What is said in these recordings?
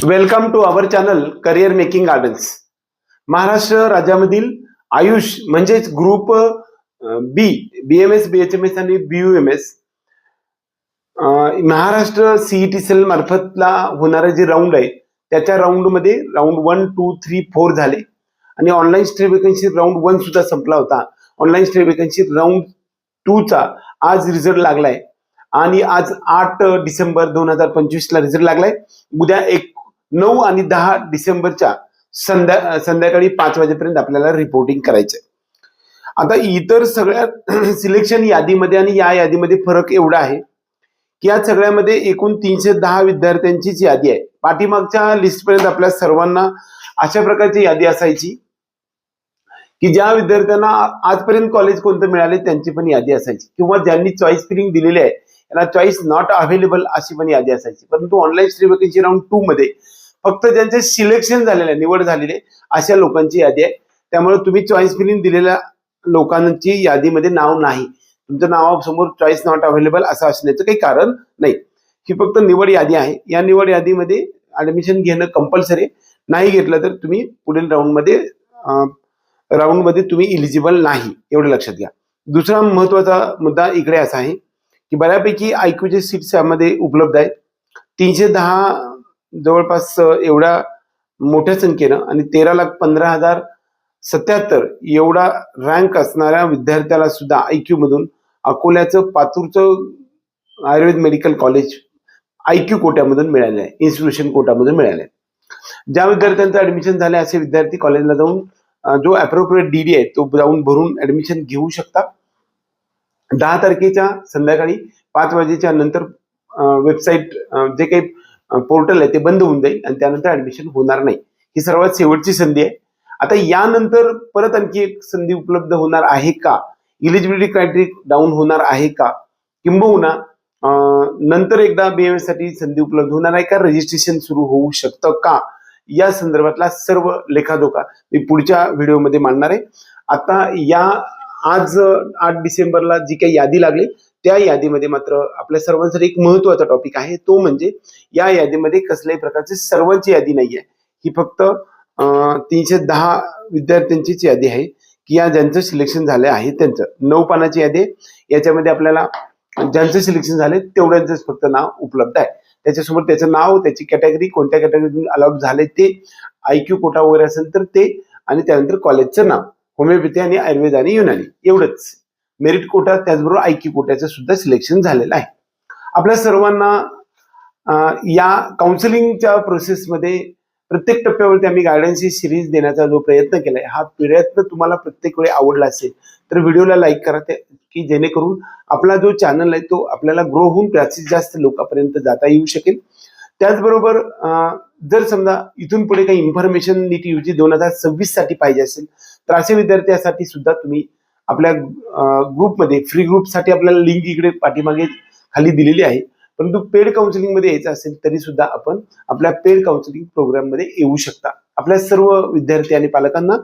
Welcome to our channel career making gardens Maharashtra राज्यामधील आयुष म्हणजेच group B B M S B H M S आणि B U M S Maharashtra CET cell मार्फतला होणारा जे round आहे त्याच्या राऊंडमध्ये round one two three four झाले. आणि online stay vacancy round one सुद्धा संपला होता. ऑनलाईन स्टे वेकन्सी राऊंड टूचा आज रिझल्ट लागलाय. आणि आज आठ डिसेंबर दोन हजार पंचवीसला रिझल्ट लागलाय. उद्या एक नऊ आणि दहा डिसेंबरच्या संध्या संध्याकाळी पाच वाजेपर्यंत आपल्याला रिपोर्टिंग करायचंय. आता इतर सगळ्या सिलेक्शन यादीमध्ये आणि या यादीमध्ये फरक एवढा आहे की या सगळ्यामध्ये एकूण तीनशे दहा विद्यार्थ्यांचीच यादी आहे. पाठीमागच्या लिस्टपर्यंत आपल्या सर्वांना अशा प्रकारची यादी असायची की ज्या विद्यार्थ्यांना आजपर्यंत कॉलेज कोणतं मिळाले त्यांची पण यादी असायची. किंवा ज्यांनी चॉईस फिलिंग दिलेली आहे त्यांना चॉईस नॉट अवेलेबल अशी पण यादी असायची. परंतु online stray vacancy round two मध्ये फक्त ज्यांचे सिलेक्शन झालेलं आहे निवड झालेली आहे अशा लोकांची यादी आहे. त्यामुळे तुम्ही चॉईस फिलिंग दिलेल्या लोकांची यादीमध्ये नाव नाही. तुमच्या नावासमोर चॉईस नॉट अवेलेबल असं असण्याचं काही कारण नाही. ही फक्त निवड यादी आहे. या निवड यादीमध्ये ऍडमिशन घेणं कंपल्सरी नाही घेतलं तर तुम्ही पुढील राऊंडमध्ये राऊंडमध्ये तुम्ही इलिजिबल नाही. एवढं लक्षात घ्या. दुसरा महत्त्वाचा मुद्दा इकडे असा आहे की बऱ्यापैकी आयक्यूचे सीट्स यामध्ये उपलब्ध आहेत. तीनशे दहा जवळपास एवढ्या मोठ्या संख्येनं आणि तेरा लाख पंधरा हजार सत्याहत्तर एवढा रँक असणाऱ्या विद्यार्थ्याला सुद्धा आयक्यू मधून अकोल्याचं पातूरचं आयुर्वेद मेडिकल कॉलेज आयक्यू कोट्यामधून मिळाले आहे. इन्स्टिट्यूशन कोटामधून मिळाले आहे. ज्या विद्यार्थ्यांचं ऍडमिशन झाले असे विद्यार्थी कॉलेजला जाऊन जो अप्रोप्रिएट डीडी आहे तो जाऊन भरून ऍडमिशन घेऊ शकता. दहा तारखेच्या संध्याकाळी पाच वाजेच्या नंतर वेबसाईट जे काही पोर्टल आहे ते बंद होऊन जाईल आणि त्यानंतर ऍडमिशन होणार नाही. ही सर्वात शेवटची संधी आहे. आता यानंतर परत आणखी एक संधी उपलब्ध होणार आहे का? इलिजिबिलिटी क्रायटेरिया डाऊन होणार आहे का? किंबहुना नंतर एकदा बीएमएससाठी संधी उपलब्ध होणार आहे का? रजिस्ट्रेशन सुरू होऊ शकतं का? या संदर्भातला सर्व लेखाजोखा मी पुढच्या व्हिडिओमध्ये मांडणार आहे. आता या आज आठ डिसेंबरला जी काही यादी लागली त्या यादीमध्ये मात्र आपल्या सर्वांसाठी एक महत्त्वाचा टॉपिक आहे. तो म्हणजे या यादीमध्ये कसल्याही प्रकारची सर्वांची यादी नाही आहे ही फक्त तीनशे दहा विद्यार्थ्यांचीच यादी आहे की या ज्यांचं सिलेक्शन झालं आहे त्यांचं. नऊ पानाची यादी आहे. याच्यामध्ये आपल्याला ज्यांचं सिलेक्शन झाले तेवढ्यांचंच फक्त नाव उपलब्ध आहे. त्याच्यासोबत त्याचं नाव त्याची कॅटेगरी कोणत्या कॅटेगरीतून अलॉट झाले ते आयक्यू कोटा वगैरे असेल तर ते आणि त्यानंतर कॉलेजचं नाव. होमिओपॅथी आणि आयुर्वेद आणि युनानी. एवढंच. मेरिट कोटा त्याचबरोबर आयकी कोट्याचं सुद्धा सिलेक्शन झालेलं आहे. आपल्या सर्वांना या काउन्सिलिंगच्या प्रोसेसमध्ये प्रत्येक टप्प्यावरती आम्ही गायडन्सची सिरीज देण्याचा जो प्रयत्न केलाय हा प्रयत्न तुम्हाला प्रत्येक वेळी आवडला असेल तर व्हिडिओला लाईक करा ते की जेणेकरून आपला जो चॅनल आहे तो आपल्याला ग्रो होऊन जास्तीत जास्त लोकांपर्यंत जाता येऊ शकेल. त्याचबरोबर जर समजा इथून पुढे काही इन्फॉर्मेशन नीट यूजी दोन हजार सव्वीससाठी पाहिजे असेल तर असे विद्यार्थ्यांसाठी सुद्धा तुम्ही आपल्या ग्रुपमध्ये फ्री ग्रुपसाठी आपल्याला लिंक इकडे पाठीमागे खाली दिलेली आहे. परंतु पेड काउन्सिलिंगमध्ये यायचं असेल तरी सुद्धा आपण आपल्या पेड काउन्सिलिंग प्रोग्राममध्ये येऊ शकता. आपल्या सर्व विद्यार्थी आणि पालकांना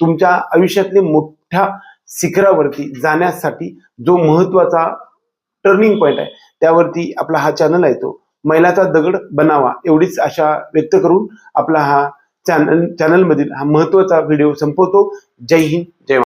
तुमच्या आयुष्यातले मोठ्या शिखरावरती जाण्यासाठी जो महत्त्वाचा टर्निंग पॉईंट आहे त्यावरती आपला हा चॅनल आहे तो. मैलाचा दगड बनावा एवढीच आशा व्यक्त करून आपला हा चॅनल चॅनलमधील हा महत्त्वाचा व्हिडिओ संपवतो. जय हिंद जय